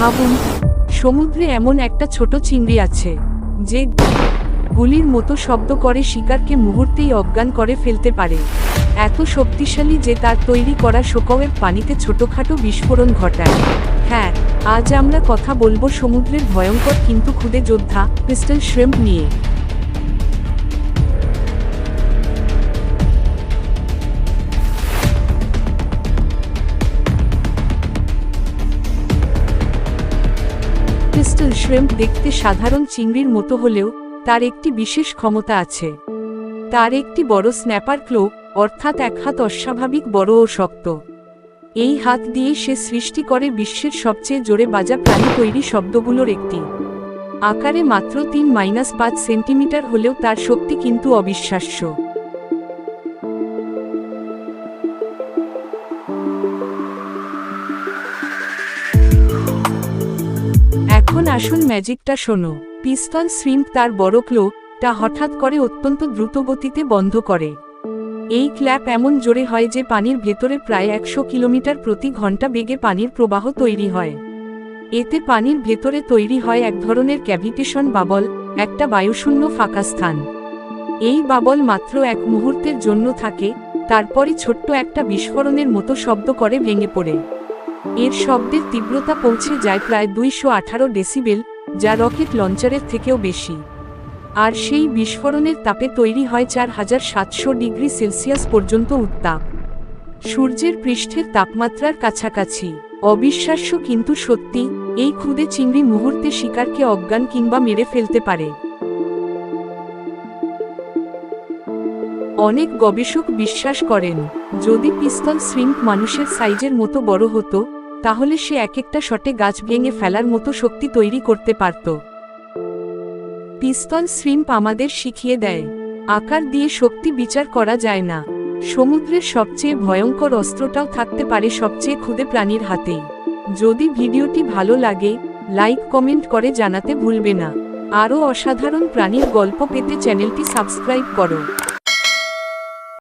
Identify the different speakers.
Speaker 1: ভাবুন, সমুদ্রে এমন একটা ছোট চিংড়ি আছে, যে গুলির মতো শব্দ করে শিকারকে মুহূর্তেই অজ্ঞান করে ফেলতে পারে। এত শক্তিশালী যে তার তৈরি করা শোকওয়েব পানিতে ছোটখাটো বিস্ফোরণ ঘটায়। হ্যাঁ আজ আমরা কথা বলব সমুদ্রের ভয়ঙ্কর কিন্তু ক্ষুদে যোদ্ধা ক্রিস্টাল শ্রেম্প নিয়ে। ক্রিস্টাল শ্রেম্প দেখতে সাধারণ চিংড়ির মতো হলেও তার একটি বিশেষ ক্ষমতা আছে। তার একটি বড় স্ন্যাপার ক্লো, অর্থাৎ এক হাত অস্বাভাবিক, বড় ও শক্ত। এই হাত দিয়ে সে সৃষ্টি করে বিশ্বের সবচেয়ে জোরে বাজা প্রাণী তৈরি শব্দগুলোর একটি। আকারে মাত্র তিন মাইনাস পাঁচ সেন্টিমিটার হলেও তার শক্তি কিন্তু অবিশ্বাস্য। এখন আসুন ম্যাজিকটা শোনো। পিস্তল শ্রিম্প তার বড় ক্লো, টা হঠাৎ করে অত্যন্ত দ্রুত গতিতে বন্ধ করে। এই ক্ল্যাপ এমন জোরে হয় যে পানির ভেতরে প্রায় একশো কিলোমিটার প্রতি ঘণ্টা বেগে পানির প্রবাহ তৈরি হয়। এতে পানির ভেতরে তৈরি হয় এক ধরনের ক্যাভিটেশন বাবল, একটা বায়ুশূন্য ফাঁকা স্থান। এই বাবল মাত্র এক মুহূর্তের জন্য থাকে, তারপরই ছোট্ট একটা বিস্ফোরণের মতো শব্দ করে ভেঙে পড়ে। এর শব্দের তীব্রতা পৌঁছে যায় প্রায় দুইশো আঠারো ডেসিবেল, যা রকেট লঞ্চারের থেকেও বেশি। আর সেই বিস্ফোরণের তাপে তৈরি হয় চার হাজার সাতশো ডিগ্রি সেলসিয়াস পর্যন্ত উত্তাপ। সূর্যের পৃষ্ঠের তাপমাত্রার কাছাকাছি। অবিশ্বাস্য কিন্তু সত্যি, এই ক্ষুদে চিংড়ি মুহূর্তে শিকারকে অজ্ঞান কিংবা মেরে ফেলতে পারে। অনেক গবেষক বিশ্বাস করেন, যদি পিস্তল শ্রিম্প মানুষের সাইজের মতো বড় হতো, তাহলে সে এক একটা শটে গাছ ভেঙে ফেলার মতো শক্তি তৈরি করতে পারত। পিস্তল শ্রিম্প আমাদের শিখিয়ে দেয়, আকার দিয়ে শক্তি বিচার করা যায় না, সমুদ্রের সবচেয়ে ভয়ঙ্কর অস্ত্রটাও থাকতে পারে সবচেয়ে ক্ষুদে প্রাণীর হাতেই যদি ভিডিওটি ভালো লাগে, লাইক কমেন্ট করে জানাতে ভুলবে না। আরও অসাধারণ প্রাণীর গল্প পেতে চ্যানেলটি সাবস্ক্রাইব করো।